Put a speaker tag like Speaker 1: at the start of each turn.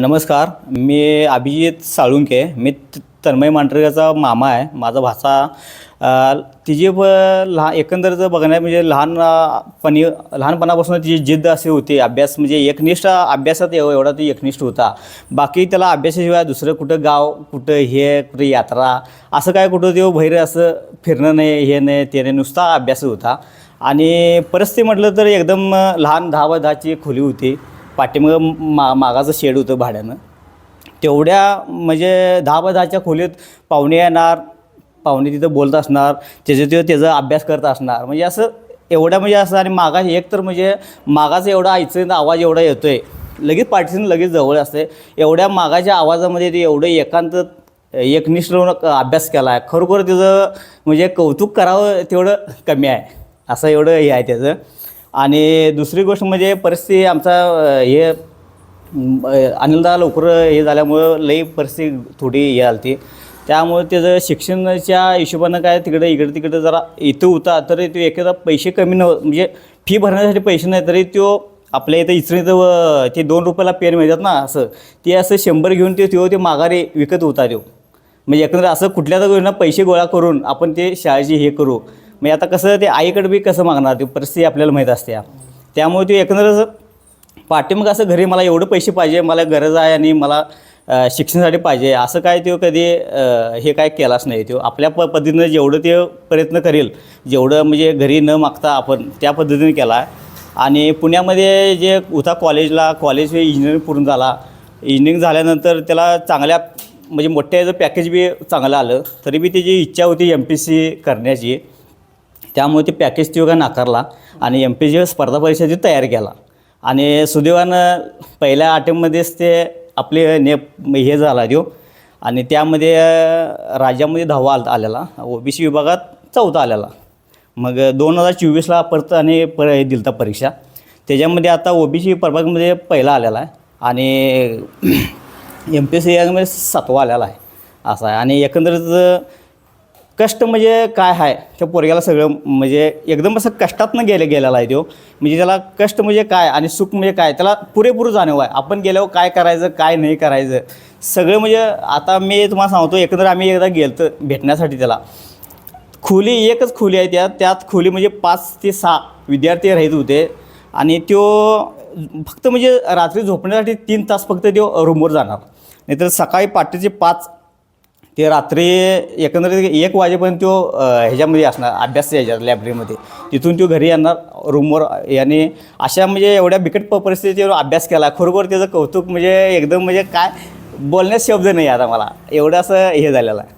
Speaker 1: नमस्कार. मी अभिजित साळुंके मी त- तन्मय मांढरेचा मामा आहे. माझा भाचा तिची प लहान एकंदर जर बघण्या म्हणजे लहानपणी लहानपणापासून तिची जिद्द अशी होती. अभ्यास म्हणजे एकनिष्ठ अभ्यासात एव एवढा ती एकनिष्ठ होता. बाकी त्याला अभ्यासाशिवाय दुसरं कुठं गाव कुठं हे कुठं यात्रा असं काय कुठं ते भैर असं फिरणं नाही हे नाही ते नाही नुसता अभ्यास होता. आणि परिस्थिती म्हटलं तर एकदम लहान दहा बाय दहाची खोली होती. पाठीमागं मा मागाचं शेड होतं भाड्यानं. तेवढ्या म्हणजे दहा बाय दहाच्या खोलीत पाहुणे येणार पाहुणे तिथं बोलत असणार त्याचं तिथं त्याचा अभ्यास करत असणार. म्हणजे असं एवढ्या म्हणजे असं आणि मागा एक तर म्हणजे मागाचा एवढा आईचं आवाज एवढा येतो आहे लगेच पाठीसून लगेच जवळ असते एवढ्या मागाच्या आवाजामध्ये ते एवढं एकांत एकनिष्ठ अभ्यास केला आहे खरोखर त्याचं म्हणजे कौतुक करावं तेवढं कमी आहे. असं एवढं हे आहे त्याचं. आणि दुसरी गोष्ट म्हणजे परिस्थिती आमचा हे अनिलदा लवकर हे झाल्यामुळं लई परिस्थिती थोडी हे आली ती त्यामुळे त्याचं शिक्षणाच्या हिशोबानं काय तिकडे इकडे तिकडे जरा इथं होता तरी तो एखादा पैसे कमी न म्हणजे फी भरण्यासाठी पैसे नाही तरी तो आपल्या इथं इचरीत ते दोन रुपयाला पेन मिळतात ना असं. ते असं शंभर घेऊन ते तो ते माघारी विकत होता तो. म्हणजे एकंदर असं कुठल्या तर गोष्टींना पैसे गोळा करून आपण ते शाळेची हे करू. म्हणजे आता कसं ते आईकडे बी कसं मागणार? ती परिस्थिती आपल्याला माहीत असते त्यामुळे ते एकंदर असं असं घरी मला एवढं पैसे पाहिजे मला गरज आहे आणि मला शिक्षणासाठी पाहिजे. असं काय तो कधी हे काय केलाच नाही तो. आपल्या प पद्धतीनं जेवढं ते प्रयत्न करेल जेवढं म्हणजे घरी न मागता आपण त्या पद्धतीने केला. आहे आणि पुण्यामध्ये जे होता कॉलेजला कॉलेज इंजिनिअरिंग पूर्ण झाला. इंजिनिअरिंग झाल्यानंतर त्याला चांगल्या म्हणजे मोठ्या याचं पॅकेज बी चांगलं आलं. तरी बी त्याची इच्छा होती एम पी सी करण्याची. त्यामुळे ते पॅकेज तो नाकारला आणि एम पी जी स्पर्धा परीक्षेची तयार केला. आणि सुदैवानं पहिल्या अटेम्पमध्येच ते आपले ने हे झाला देव आणि त्यामध्ये राज्यामध्ये दहावा आल आलेला. ओ बी सी विभागात चौथा आलेला. मग दोन हजार चोवीसला परत आणि पर हे दिलता परीक्षा. त्याच्यामध्ये आता ओ बी सी प्रभागमध्ये पहिला आलेला आहे. आणि एम पी सी यामध्ये सातवा आलेला आहे. असा आहे. आणि एकंदरीत कष्ट म्हणजे काय आहे त्या पोरग्याला सगळं म्हणजे एकदम असं कष्टातनं गेले गेलेला आहे तो. म्हणजे त्याला कष्ट म्हणजे काय आणि सुख म्हणजे काय? त्याला पुरेपूर जाणीव आहे. आपण गेल्यावर काय करायचं काय नाही करायचं? सगळं म्हणजे आता मी तुम्हाला सांगतो एकंदर आम्ही एकदा गेलतो भेटण्यासाठी त्याला. खोली एकच खोली आहे त्यात. त्यात खोली म्हणजे पाच ते सहा विद्यार्थी राहत होते. आणि तो फक्त म्हणजे रात्री झोपण्यासाठी तीन तास फक्त तो रूमवर जाणार. नाहीतर सकाळी पहाटेचे पाच ते रात्री एकंदरीत एक वाजेपर्यंत तो ह्याच्यामध्ये असणार अभ्यास ह्याच्यात लायब्ररीमध्ये तिथून तो घरी येणार रूमवर याने अशा म्हणजे एवढ्या बिकट प- परिस्थितीवर अभ्यास केला. खरोखर त्याचं कौतुक म्हणजे एकदम म्हणजे काय बोलण्यास शब्द नाही आता मला. एवढं असं हे झालेलं आहे.